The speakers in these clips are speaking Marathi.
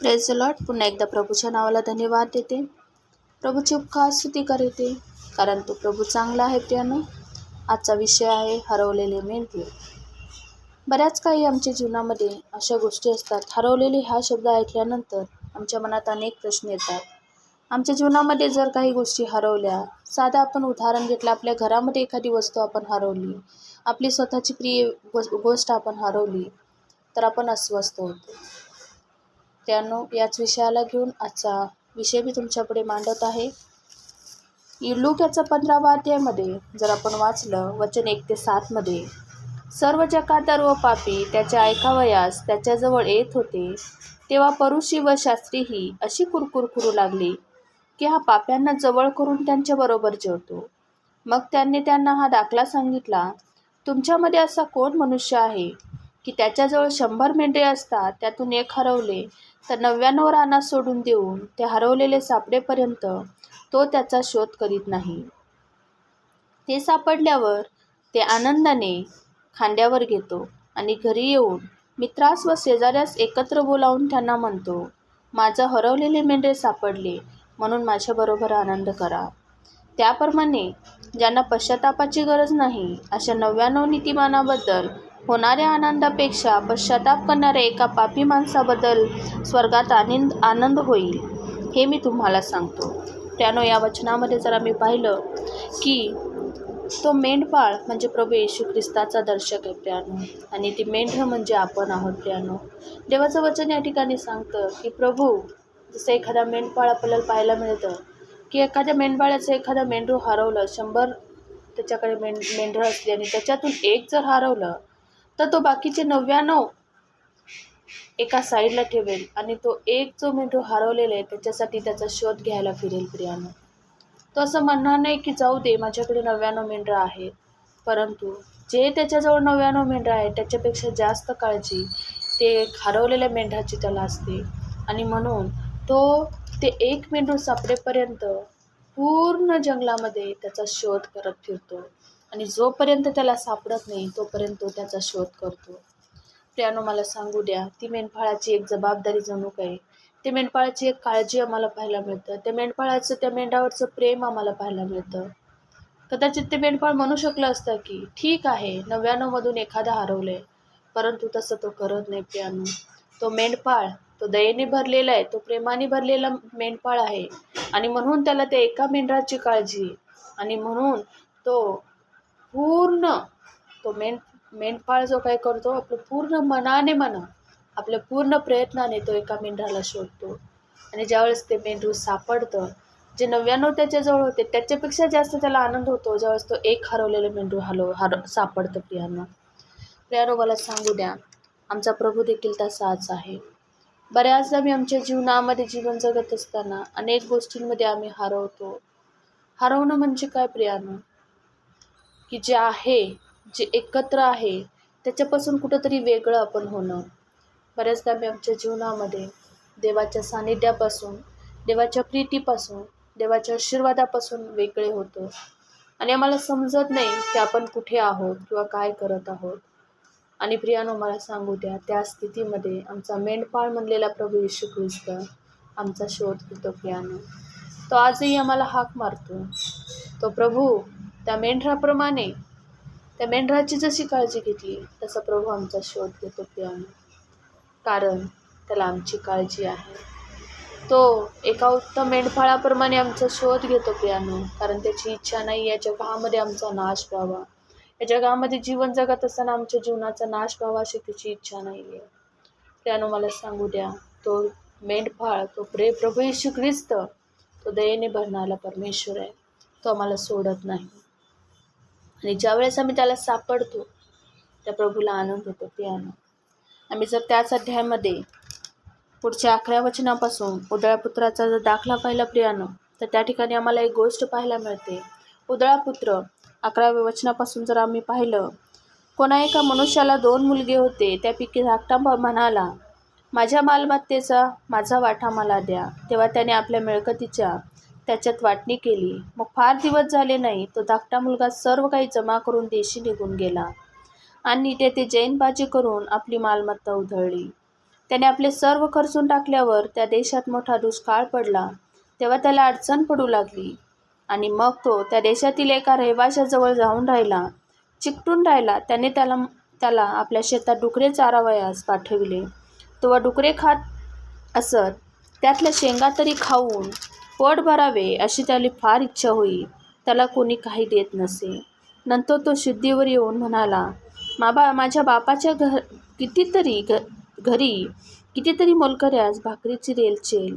प्रेज लॉट पुन्हा एकदा प्रभूच्या नावाला धन्यवाद देते. प्रभूची उपकार स्तुती करते कारण तो प्रभू चांगला आहे प्रियानो. आजचा विषय आहे हरवलेले मेंढे बऱ्याच काही आमच्या जीवनामध्ये अशा गोष्टी असतात. हरवलेले हा शब्द ऐकल्यानंतर आमच्या मनात अनेक प्रश्न येतात. आमच्या जीवनामध्ये जर काही गोष्टी हरवल्या साधा आपण उदाहरण घेतलं आपल्या घरामध्ये एखादी वस्तू आपण हरवली आपली स्वतःची प्रिय गोष्ट आपण हरवली तर आपण अस्वस्थ होतो. त्यानं याच विषयाला घेऊन आजचा विषय मी तुमच्यापुढे मांडत आहे. लूक याचा पंधरावा अध्यायमध्ये जर आपण वाचलं वचन एक ते सातमध्ये सर्व जकादार व पापी त्याच्या ऐकावयास त्याच्याजवळ येत होते. तेव्हा परुषी व शास्त्रीही अशी कुरकुर करू लागली की हा पाप्यांना जवळ करून त्यांच्याबरोबर जेवतो. मग त्यांनी त्यांना हा दाखला सांगितला तुमच्यामध्ये असा कोण मनुष्य आहे? की त्याच्याजवळ शंभर मेंढरे असतात त्यातून एक हरवले तर नव्याण्णव रानात सोडून देऊन ते हरवलेले सापडेपर्यंत तो त्याचा शोध करीत नाही. ते सापडल्यावर ते आनंदाने खांद्यावर घेतो आणि घरी येऊन मित्रास व शेजाऱ्यास एकत्र बोलावून त्यांना म्हणतो माझं हरवलेले मेंढरे सापडले म्हणून माझ्याबरोबर आनंद करा. त्याप्रमाणे ज्यांना पश्चातापाची गरज नाही अशा नव्याण्णव नीतिमानाबद्दल होणाऱ्या आनंदापेक्षा पश्चाताप करणाऱ्या एका पापी माणसाबद्दल स्वर्गात आनंद आनंद होईल हे मी तुम्हाला सांगतो. त्यानं या वचनामध्ये जर आम्ही पाहिलं की तो मेंढपाळ म्हणजे प्रभू येशू ख्रिस्ताचा दर्शक आहे प्रियानो. आणि ती मेंढ म्हणजे आपण आहोत प्रियानो. देवाचं वचन या ठिकाणी सांगतं की प्रभू जसं एखादा मेंढपाळ आपल्याला पाहायला मिळतं की एखाद्या मेंढपाळाचं एखादा मेंढरू हरवलं शंभर त्याच्याकडे मेंढ मेंढरं असली आणि त्याच्यातून एक जर हरवलं तर तो बाकीचे नव्याण्णव एका साईडला ठेवेल. आणि तो एक जो मेंढू हरवलेला आहे त्याच्यासाठी त्याचा शोध घ्यायला फिरेल प्रियानं. तो असं म्हणणार नाही की जाऊ दे माझ्याकडे नव्याण्णव मेंढरं आहेत. परंतु जे त्याच्याजवळ नव्याण्णव मेंढरं आहे त्याच्यापेक्षा जास्त काळजी ते हरवलेल्या मेंढ्याची त्याला असते. आणि म्हणून तो ते एक मेंढू सापडेपर्यंत पूर्ण जंगलामध्ये त्याचा शोध करत फिरतो. आणि जोपर्यंत त्याला सापडत नाही तोपर्यंत तो त्याचा शोध करतो. प्रियानो मला सांगू द्या ती मेंढपाळाची एक जबाबदारी जणू काय? ते मेंढपाळाची एक काळजी आम्हाला पाहायला मिळतं. त्या मेंढपाळाचं त्या मेंढावरचं प्रेम आम्हाला पाहायला मिळतं. कदाचित ते मेंढपाळ म्हणू शकलं असतं की ठीक आहे नव्याण्णवमधून एखादा हरवलं आहे परंतु तसं तो करत नाही प्रियानो. तो मेंढपाळ तो दयेने भरलेला आहे तो प्रेमाने भरलेला मेंढपाळ आहे. आणि म्हणून त्याला त्या एका मेंढराची काळजी आणि म्हणून तो पूर्ण तो मेंढ मेंढपाळ जो काय करतो आपलं पूर्ण मनाने म्हणा आपल्या पूर्ण प्रयत्नाने तो एका मेंढराला शोधतो. आणि ज्यावेळेस ते मेंढरू सापडतं जे नव्याण्णव त्याच्याजवळ होते त्याच्यापेक्षा जास्त त्याला आनंद होतो. ज्यावेळेस तो एक हरवलेलं मेंढरू हरव हर सापडतं प्रियानं. प्रियानो मला सांगू द्या आमचा प्रभू देखील तसाच आहे. बऱ्याचदा मी आमच्या जीवनामध्ये जीवन जगत असताना अनेक गोष्टींमध्ये आम्ही हरवतो. हरवणं म्हणजे काय प्रियानं? की जे आहे जे एकत्र आहे त्याच्यापासून कुठंतरी वेगळं आपण होणं. बऱ्याचदा मी आमच्या जीवनामध्ये देवाच्या सानिध्यापासून देवाच्या प्रीतीपासून देवाच्या आशीर्वादापासून वेगळे होतो. आणि आम्हाला समजत नाही की आपण कुठे आहोत किंवा काय करत आहोत. आणि प्रियानो मला सांगू द्या त्या स्थितीमध्ये आमचा मेंढपाळ म्हणलेला प्रभू येशू ख्रिस्त आमचा शोध घेतो प्रियानो. तो आजही आम्हाला हाक मारतो. तो प्रभू त्या मेंढराप्रमाणे त्या मेंढराची जशी काळजी घेतली तसा प्रभू आमचा शोध घेतो प्रियानो. कारण त्याला आमची काळजी आहे. तो एका उत्तम मेंढपाळाप्रमाणे आमचा शोध घेतो प्रियानो. कारण त्याची इच्छा नाही या जगामध्ये आमचा नाश व्हावा. या जगामध्ये जीवन जगत असताना आमच्या जीवनाचा नाश व्हावा अशी त्याची इच्छा नाही आहे प्रियानो मला सांगू द्या तो मेंढपाळ तो प्रे प्रभू येशू ख्रिस्त तो दयेने भरणारा परमेश्वर आहे. तो आम्हाला सोडत नाही. आणि ज्यावेळेस आम्ही त्याला सापडतो त्या प्रभूला आनंद होतो प्रियानो आम्ही जर त्याच अध्यायामध्ये पुढच्या अकरा वचनापासून उदळा पुत्राचा जर दाखला पाहिला प्रियानं तर त्या ठिकाणी आम्हाला एक गोष्ट पाहायला मिळते. उदळा पुत्र अकराव्या वचनापासून जर आम्ही पाहिलं कोणा एका मनुष्याला दोन मुलगे होते त्यापैकी धाकटा म्हणाला माझ्या मालमत्तेचा माझा वाटा मला द्या. तेव्हा त्याने आपल्या मिळकतीच्या त्याच्यात वाटणी केली. मग फार दिवस झाले नाही तो धाकटा मुलगा सर्व काही जमा करून देशी निघून गेला आणि तेथे जैनबाजी करून आपली मालमत्ता उधळली. त्याने आपले सर्व खर्चून टाकल्यावर त्या देशात मोठा दुष्काळ पडला. तेव्हा त्याला अडचण पडू लागली आणि मग तो त्या देशातील एका रहिवाशाजवळ जाऊन राहिला. चिकटून राहिला. त्याने त्याला त्याला आपल्या शेतात डुकरे चारावयास पाठविले. तेव्हा डुकरे खात असत. त्यातल्या शेंगा तरी खाऊन पोट भरावे अशी त्याला फार इच्छा होई. त्याला कोणी काही देत नसे. नंतर तो शुद्धीवर येऊन म्हणाला माबा माझ्या बापाच्या घर कितीतरी घ घरी कितीतरी मोलकऱ्यास भाकरीची रेलचेल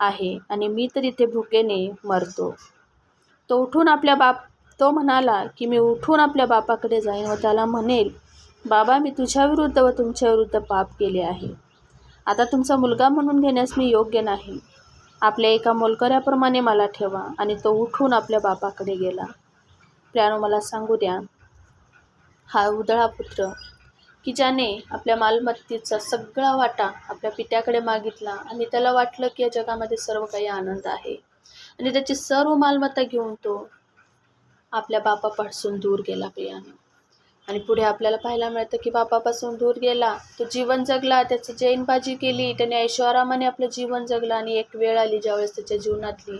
आहे आणि मी तर इथे भुकेने मरतो. तो उठून आपल्या बाप तो म्हणाला की मी उठून आपल्या बापाकडे जाईन व त्याला म्हणेल बाबा मी तुझ्याविरुद्ध व तुमच्याविरुद्ध पाप केले आहे. आता तुमचा मुलगा म्हणून घेण्यास मी योग्य नाही. आपल्या एका मोलकऱ्याप्रमाणे मला ठेवा आणि तो उठून आपल्या बापाकडे गेला. प्रियानो मला सांगू द्या हा उदळा पुत्र की ज्याने आपल्या मालमत्तेचा सगळा वाटा आपल्या पित्याकडे मागितला आणि त्याला वाटलं की या जगामध्ये सर्व काही आनंद आहे आणि त्याची सर्व मालमत्ता घेऊन तो आपल्या बापापासून दूर गेला प्रियाने. आणि पुढे आपल्याला पाहायला मिळतं की बापापासून दूर गेला तो जीवन जगला त्याची जैनबाजी केली त्याने ऐश्वरामाने आपलं जीवन जगलं आणि एक वेळ आली ज्यावेळेस त्याच्या जीवनातली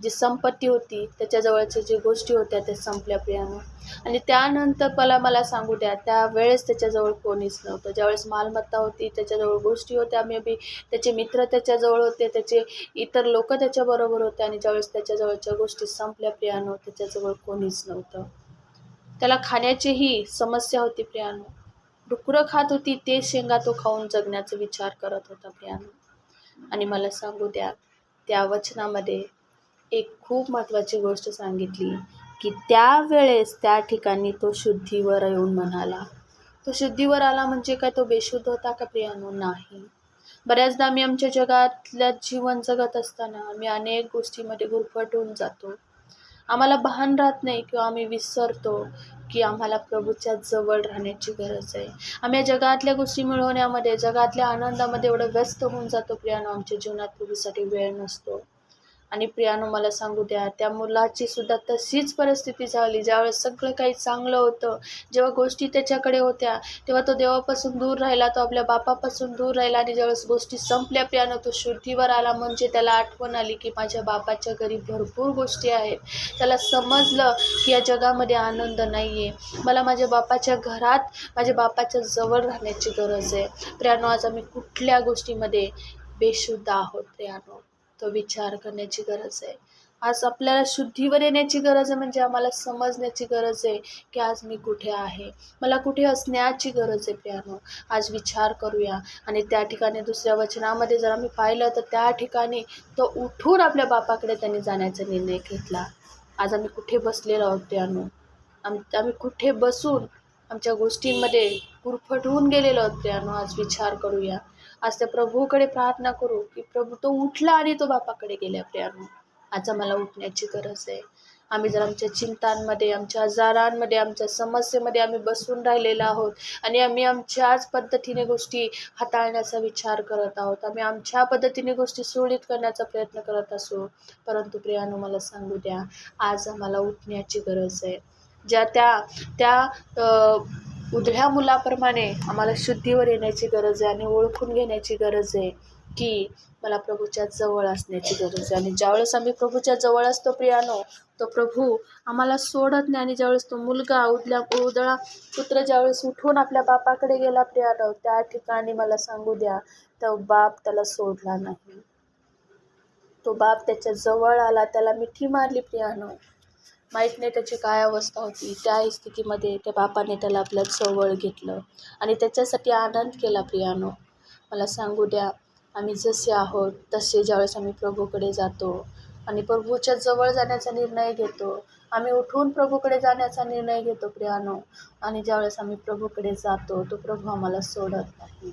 जी संपत्ती होती त्याच्याजवळच्या जी गोष्टी होत्या त्या संपल्या प्रियानं. आणि त्यानंतर मला मला सांगू द्या त्यावेळेस त्याच्याजवळ कोणीच नव्हतं. ज्यावेळेस मालमत्ता होती त्याच्याजवळ गोष्टी होत्या मे बी त्याचे मित्र त्याच्याजवळ होते त्याचे इतर लोक त्याच्याबरोबर होते आणि ज्यावेळेस त्याच्याजवळच्या गोष्टी संपल्या प्रियानो त्याच्याजवळ कोणीच नव्हतं. त्याला खाण्याचीही समस्या होती प्रियानो. डुकरं खात होती ते शेंगा तो खाऊन जगण्याचा विचार करत होता प्रियानो. आणि मला सांगू द्या त्या वचनामध्ये एक खूप महत्त्वाची गोष्ट सांगितली की त्यावेळेस त्या ठिकाणी तो शुद्धीवर येऊन म्हणाला. तो शुद्धीवर आला म्हणजे काय तो बेशुद्ध होता का प्रियानो? नाही. बऱ्याचदा आम्ही आमच्या जगातल्या जीवन जगत असताना आम्ही अनेक गोष्टीमध्ये गुरफटून जातो. आम्हाला भान राहत नाही किंवा आम्ही विसरतो की आम्हाला प्रभूच्या जवळ राहण्याची गरज आहे. आम्ही या जगातल्या गोष्टी मिळवण्यामध्ये जगातल्या आनंदामध्ये एवढं व्यस्त होऊन जातो प्रियानो. आमच्या जीवनात प्रभूसाठी वेळ नसतो. आणि प्रियानो मला सांगू द्या त्या मुलाची सुद्धा तशीच परिस्थिती झाली. ज्यावेळेस सगळं काही चांगलं होतं जेव्हा गोष्टी त्याच्याकडे होत्या तेव्हा तो देवापासून दूर राहिला तो आपल्या बापापासून दूर राहिला आणि ज्यावेळेस गोष्टी संपल्या प्रियानो तो शुद्धीवर आला. म्हणजे त्याला आठवण आली की माझ्या बापाच्या घरी भरपूर गोष्टी आहेत. त्याला समजलं की या जगामध्ये आनंद नाही आहे मला माझ्या बापाच्या घरात माझ्या बापाच्या जवळ राहण्याची गरज आहे. प्रियानो आज आम्ही कुठल्या गोष्टीमध्ये बेशुद्ध आहोत प्रियानो? तो विचार करण्याची गरज आहे. आज आपल्याला शुद्धीवर येण्याची गरज आहे म्हणजे आम्हाला समजण्याची गरज आहे की आज मी कुठे आहे. मला कुठे असण्याची गरज आहे प्रियानो. आज विचार करूया. आणि त्या ठिकाणी दुसऱ्या वचनामध्ये जर आम्ही पाहिलं तर त्या ठिकाणी तो उठून आपल्या बापाकडे त्यांनी जाण्याचा निर्णय घेतला. आज आम्ही कुठे बसलेलो आहोत प्रियानो? आम आम्ही कुठे बसून आमच्या गोष्टींमध्ये गुरफटून गेलेलो आहोत प्रियानो? आज विचार करूया. आज त्या प्रभूकडे प्रार्थना करू की प्रभू तो उठला आणि तो बापाकडे गेल्या प्रेरणा आज आम्हाला उठण्याची गरज आहे. आम्ही जर आमच्या चिंतांमध्ये आमच्या आजारांमध्ये आमच्या समस्येमध्ये आम्ही बसून राहिलेलो आहोत आणि आम्ही आमच्याच पद्धतीने गोष्टी हाताळण्याचा विचार करत आहोत आम्ही आमच्या पद्धतीने गोष्टी सुरळीत करण्याचा प्रयत्न करत असू. परंतु प्रियानो मला सांगू द्या आज आम्हाला उठण्याची गरज आहे. ज्या त्या त्या उधळ्या मुलाप्रमाणे आम्हाला शुद्धीवर येण्याची गरज आहे आणि ओळखून घेण्याची गरज आहे की मला प्रभूच्या जवळ असण्याची गरज आहे. आणि ज्यावेळेस आम्ही प्रभूच्या जवळ असतो प्रियानो तो प्रभू आम्हाला सोडत नाही. आणि ज्यावेळेस तो मुलगा उदल्या उदळा पुत्र ज्यावेळेस उठून आपल्या बापाकडे गेला प्रियानो त्या ठिकाणी मला सांगू द्या तो बाप त्याला सोडला नाही. तो बाप त्याच्याजवळ आला त्याला मिठी मारली प्रियानो. माहीत नाही त्याची काय अवस्था होती. त्या स्थितीमध्ये त्या बापाने त्याला आपल्या जवळ घेतलं आणि त्याच्यासाठी आनंद केला प्रियानो. मला सांगू द्या आम्ही जसे आहोत तसे ज्यावेळेस आम्ही प्रभूकडे जातो आणि प्रभूच्या जवळ जाण्याचा निर्णय घेतो आम्ही उठून प्रभूकडे जाण्याचा निर्णय घेतो प्रियानो. आणि ज्यावेळेस आम्ही प्रभूकडे जातो तो प्रभू आम्हाला सोडत नाही.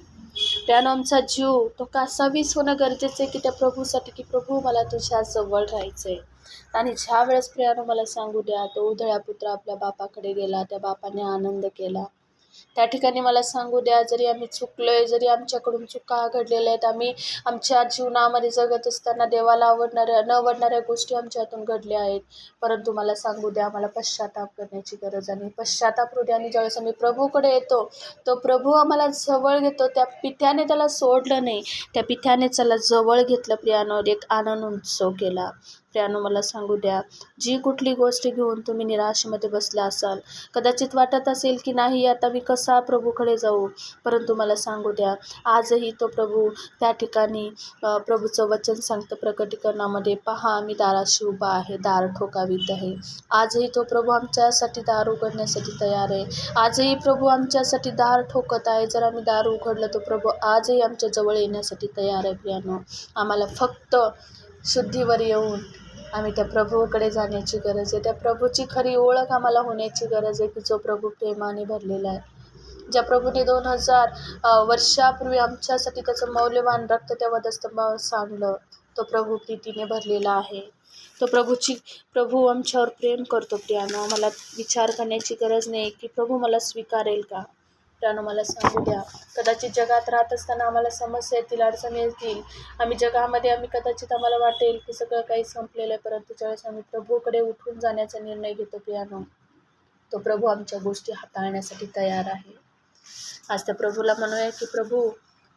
प्रियानो आमचा जीव तो कासावीस होणं गरजेचं आहे की त्या प्रभूसाठी की प्रभू मला तुझ्या जवळ राहायचं आहे आणि ज्या वेळेस प्रियानो मला सांगू द्या तो उधळ्या पुत्र आपल्या बापाकडे गेला त्या बापाने आनंद केला. त्या ठिकाणी मला सांगू द्या जरी आम्ही चुकलो आहे जरी आमच्याकडून चुका घडलेल्या आहेत आम्ही आमच्या जीवनामध्ये जगत असताना देवाला आवडणाऱ्या न आवडणाऱ्या गोष्टी आमच्या हातून घडल्या आहेत. परंतु मला सांगू द्या आम्हाला पश्चाताप करण्याची गरज आणि पश्चाताप हृदयाने ज्यावेळेस आम्ही प्रभूकडे येतो तो प्रभू आम्हाला जवळ घेतो त्या पित्याने त्याला सोडलं नाही. त्या पित्याने त्याला जवळ घेतलं प्रियानं एक आनंद उत्सव केला. प्रियानो मला सांगू द्या जी कुठली गोष्ट घेऊन तुम्ही निराशेमध्ये बसला असाल कदाचित वाटत असेल की नाही आता मी कसा प्रभूकडे जाऊ? परंतु मला सांगू द्या आजही तो प्रभू त्या ठिकाणी प्रभूचं वचन सांगतं प्रकटीकरणामध्ये पहा मी दाराशी उभा आहे दार ठोकावीत आहे. आजही तो प्रभू आमच्यासाठी दार उघडण्यासाठी तयार आहे. आजही प्रभू आमच्यासाठी दार ठोकत आहे. जर आम्ही दार उघडलं तर प्रभू आजही आमच्या जवळ येण्यासाठी तयार आहे प्रियानो आम्हाला फक्त शुद्धीवर येऊन आम्ही त्या प्रभूकडे जाण्याची गरज आहे. त्या प्रभूची खरी ओळख आम्हाला होण्याची गरज आहे की जो प्रभू प्रेमाने भरलेला आहे. ज्या प्रभूने दोन हजार वर्षापूर्वी आमच्यासाठी त्याचं मौल्यवान रक्त त्या वधस्तंभावर सांडलं तो प्रभू प्रीतीने भरलेला आहे. तो प्रभूची प्रभू आमच्यावर प्रेम करतो प्रियानो. आम्हाला विचार करण्याची गरज नाही की प्रभू मला स्वीकारेल का? मित्रांनो मला सांगू द्या. कदाचित जगात राहत असताना आम्हाला समस्या येतील अडचणी येतील. आम्ही जगामध्ये आम्ही कदाचित आम्हाला वाटेल की सगळं काही संपलेलं आहे परंतु ज्यावेळेस आम्ही प्रभूकडे उठून जाण्याचा निर्णय घेतो प्रियानो तो प्रभू आमच्या गोष्टी हाताळण्यासाठी तयार आहे. आज त्या प्रभूला म्हणूया की प्रभू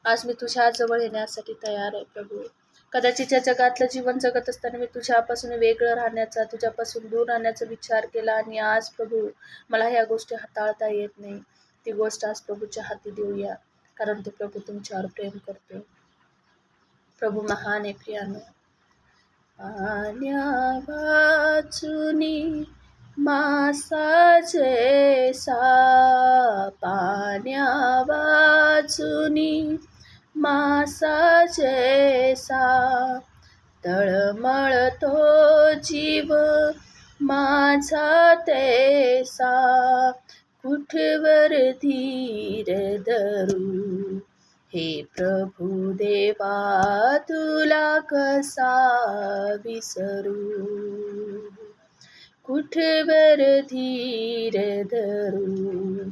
आज मी तुझ्या जवळ येण्यासाठी तयार आहे प्रभू. कदाचित या जगातलं जीवन जगत असताना मी तुझ्यापासून वेगळं राहण्याचा तुझ्यापासून दूर राहण्याचा विचार केला आणि आज प्रभू मला ह्या गोष्टी हाताळता येत नाही. ती गोष्ट आज प्रभूच्या हाती देऊया कारण तो प्रभू तुमच्यावर प्रेम करतो प्रभू महान आहे प्रियानो. पाण्या वाचुनी मासाचे सा पाण्या वाचुनी मासा सा तळमळतो जीव माझा तेसा. कुठवर धीर धरू? हे प्रभू देवा तुला कसा विसरू? कुठवर धीर धरू?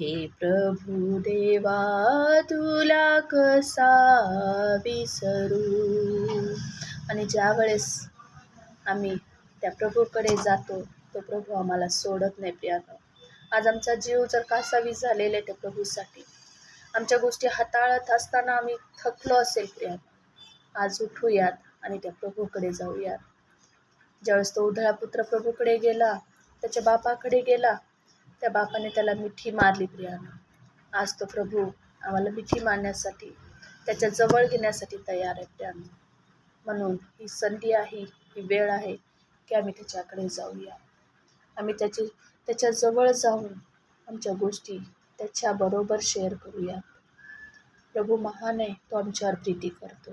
हे प्रभू देवा तुला कसा विसरू? आणि ज्या वेळेस आम्ही त्या प्रभूकडे जातो तो प्रभू आम्हाला सोडत नाही प्रियानं. आज आमचा जीव जर कासावीस झालेला आहे त्या प्रभूसाठी. आमच्या गोष्टी हाताळत असताना आम्ही थकलो असेल प्रियानं आज उठूयात आणि त्या प्रभूकडे जाऊयात. ज्यावेळेस तो उधळा पुत्र प्रभूकडे गेला त्याच्या बापाकडे गेला त्या बापाने त्याला मिठी मारली प्रियानं. आज तो प्रभू आम्हाला मिठी मारण्यासाठी त्याच्याजवळ घेण्यासाठी तयार आहे प्रियानं. म्हणून ही संधी आहे ही वेळ आहे की आम्ही त्याच्याकडे जाऊया. आम्ही त्याची त्याच्याजवळ जाऊन आमच्या गोष्टी त्याच्याबरोबर शेअर करूया प्रभू महान आहे तो आमच्यावर प्रीती करतो.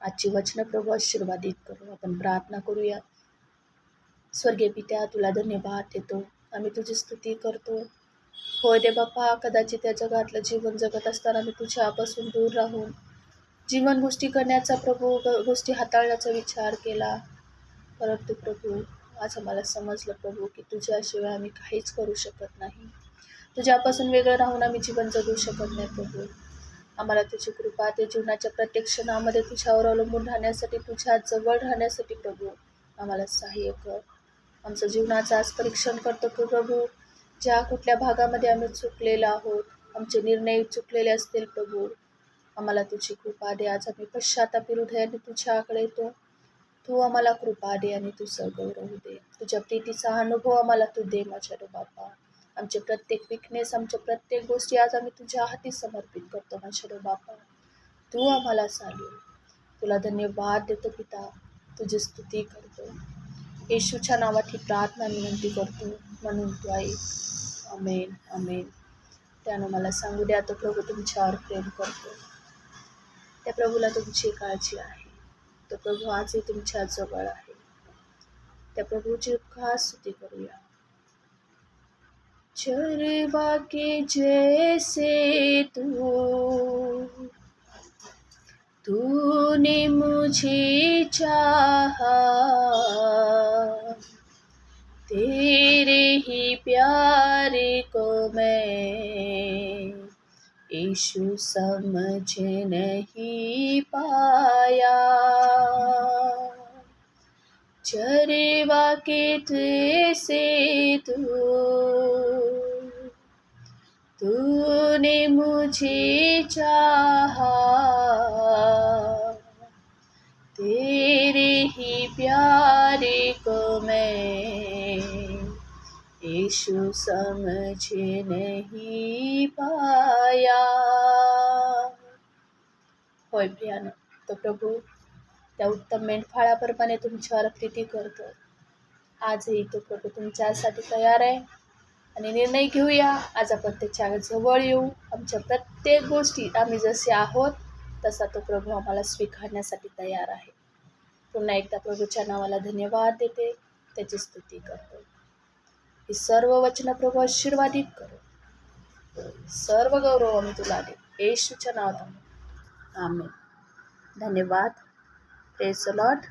आजची वचनं प्रभू आशीर्वादित करू आपण प्रार्थना करूया स्वर्गीय पित्या तुला धन्यवाद देतो. आम्ही तुझी स्तुती करतो. होय दे बाप्पा कदाचित या जगातलं जीवन जगत असताना मी तुझ्यापासून दूर राहून जीवन गोष्टी करण्याचा प्रभू ग- गोष्टी हाताळण्याचा विचार केला. परंतु प्रभू आज आम्हाला समजलं प्रभू की तुझ्याशिवाय आम्ही काहीच करू शकत नाही. तुझ्यापासून वेगळं राहून आम्ही जीवन जगू शकत नाही प्रभू. आम्हाला तुझी कृपा ते जीवनाच्या प्रत्येक क्षणामध्ये तुझ्यावर अवलंबून राहण्यासाठी तुझ्या जवळ राहण्यासाठी प्रभू आम्हाला सहाय्य कर. आमचं जीवनाचं आज परीक्षण करतो प्रभू. ज्या कुठल्या भागामध्ये आम्ही चुकलेलो आहोत आमचे निर्णय चुकलेले असतील प्रभू. आम्हाला तुझी कृपा दे. आज आम्ही पश्चातापी हृदयाने तुझ्याकडे येतो. तू आम्हाला कृपा दे आणि तू सगौरव दे. तुझ्या प्रीतीचा अनुभव आम्हाला तू दे माझ्या रे बापा. आमचे प्रत्येक विकनेस आमच्या प्रत्येक गोष्टी आज आम्ही तुझ्या हाती समर्पित करतो माझ्या रे बापा. तू आम्हाला चालू तुला धन्यवाद देतो पिता. तुझी स्तुती करतो. येशूच्या नावाची प्रार्थना विनंती करतो. म्हणून तू ऐक अमेन अमेन त्यानं मला सांगू द्या तो प्रभू तुमच्यावर प्रेम करतो. त्या प्रभूला तुमची काळजी आहे. तो प्रभू आजही तुमच्या जवळ आहे. त्या प्रभूची खास स्तुती करूया. चरवा के जैसे तू, तूने मुझे चाहा, तेरे ही प्यारे को मैं यीशु समझ नहीं पाया चरेवा के से तू तूने मुझे चाहा तेरे ही प्यारे को मैं यीशु समझे नहीं पाया। होय प्रियानं तो प्रभू त्या उत्तम मेंढफाळाप्रमाणे तुमच्यावर प्रीती करतो. आजही तो प्रभू तुमच्यासाठी तयार आहे. आणि निर्णय घेऊया. आज आपण त्याच्याजवळ येऊ. आमच्या प्रत्येक गोष्टीत आम्ही जसे आहोत तसा तो प्रभू आम्हाला स्वीकारण्यासाठी तयार आहे. पुन्हा एकदा प्रभूच्या नावाला धन्यवाद देते. त्याची स्तुती करतो. ही सर्व वचन प्रभू आशीर्वादित करो सर्व गौरव आम्ही तुला दे येशूच्या नावात आमेन धन्यवाद प्रेस लॉट